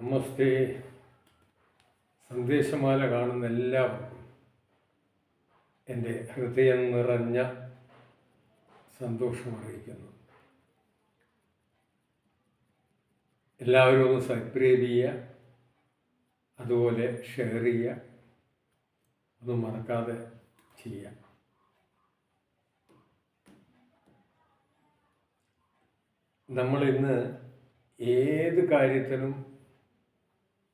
നമസ്തേ. സന്ദേശമാല കാണുന്ന എല്ലാവർക്കും എന്റെ ഹൃദയം നിറഞ്ഞ സന്തോഷം അറിയിക്കുന്നു എല്ലാവരും ഒന്ന് സബ്സ്ക്രൈബ് ചെയ്യുക അതുപോലെ ഷെയർ ചെയ്യുക ഒന്നും മറക്കാതെ ചെയ്യുക. നമ്മളിന്ന് ഏത് കാര്യത്തിനും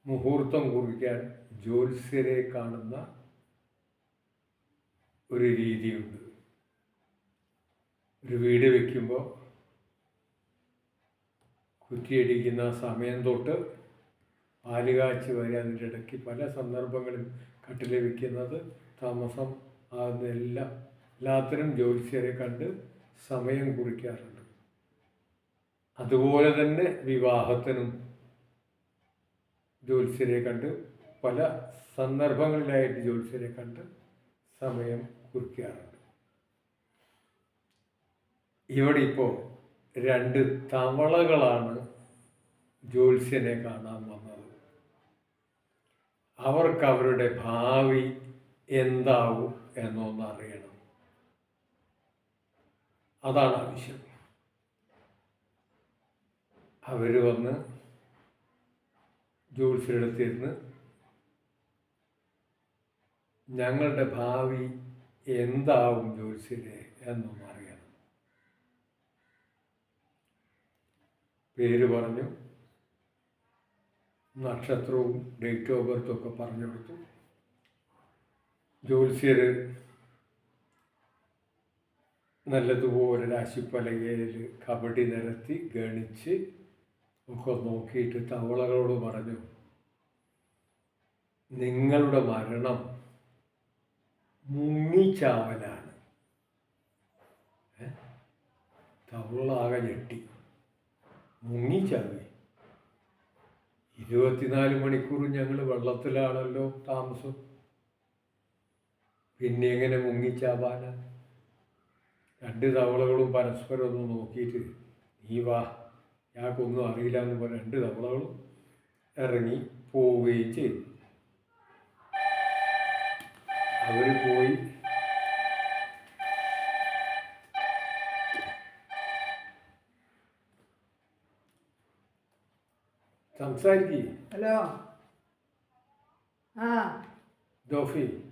മുഹൂർത്തം കുറിക്കാൻ ജ്യോത്സ്യരെ കാണുന്ന ഒരു രീതിയുണ്ട്. ഒരു വീട് വയ്ക്കുമ്പോൾ കുറ്റിയടിക്കുന്ന സമയം തൊട്ട് പാലുകാച്ചി വരെ അതിന്റെ ഇടയ്ക്ക് പല സന്ദർഭങ്ങളിൽ കട്ടിൽ വയ്ക്കുന്നത് താമസം അതെല്ലാം എല്ലാം എല്ലാത്തിനും ജ്യോത്സ്യരെ കണ്ട് സമയം കുറിക്കാറുണ്ട്. അതുപോലെ തന്നെ വിവാഹത്തിനും ജ്യോത്സ്യരെ കണ്ട് പല സന്ദർഭങ്ങളിലായിട്ട് ജ്യോത്സ്യരെ കണ്ട് സമയം കുറിക്കാറുണ്ട്. ഇവിടെ ഇപ്പോൾ രണ്ട് തവളകളാണ് ജ്യോത്സ്യനെ കാണാൻ വന്നത്. അവർക്ക് അവരുടെ ഭാവി എന്താവും എന്നൊന്നറിയണം അതാണ് ആവശ്യം. അവർ വന്ന് ജ്യോത്സ്യരെടുത്തിരുന്ന് ഞങ്ങളുടെ ഭാവി എന്താവും ജ്യോത്സ്യരെ എന്നൊന്ന് അറിയണം. പേര് പറഞ്ഞു. നക്ഷത്രവും ഡേറ്റ് ഓഫ് ബർത്തും ഒക്കെ പറഞ്ഞു കൊടുത്തു. ജ്യോത്സ്യർ നല്ലതുപോലെ രാശിപ്പലകയിൽ കബഡി നിരത്തി ഗണിച്ച് ഒക്കെ നോക്കിയിട്ട് തവളകളോട് പറഞ്ഞു നിങ്ങളുടെ മരണം മുങ്ങിച്ചാവലാണ്? തവളാകെ ഞെട്ടി. മുങ്ങിച്ചാവേ? ഇരുപത്തിനാല് മണിക്കൂർ ഞങ്ങൾ വെള്ളത്തിലാണല്ലോ താമസം. പിന്നെ എങ്ങനെ മുങ്ങിച്ചാവാനാ? രണ്ട് തവളകളും പരസ്പരം ഒന്ന് നോക്കിയിട്ട് നീ വാ ഞങ്ങൾക്കൊന്നും അറിയില്ല എന്ന് പറഞ്ഞ രണ്ട് തവളകളും ഇറങ്ങി പോവുകയും ചെയ്തു. അവർ പോയി. സംസാരിക്കേ. ഹലോ. ആ. ജോഫി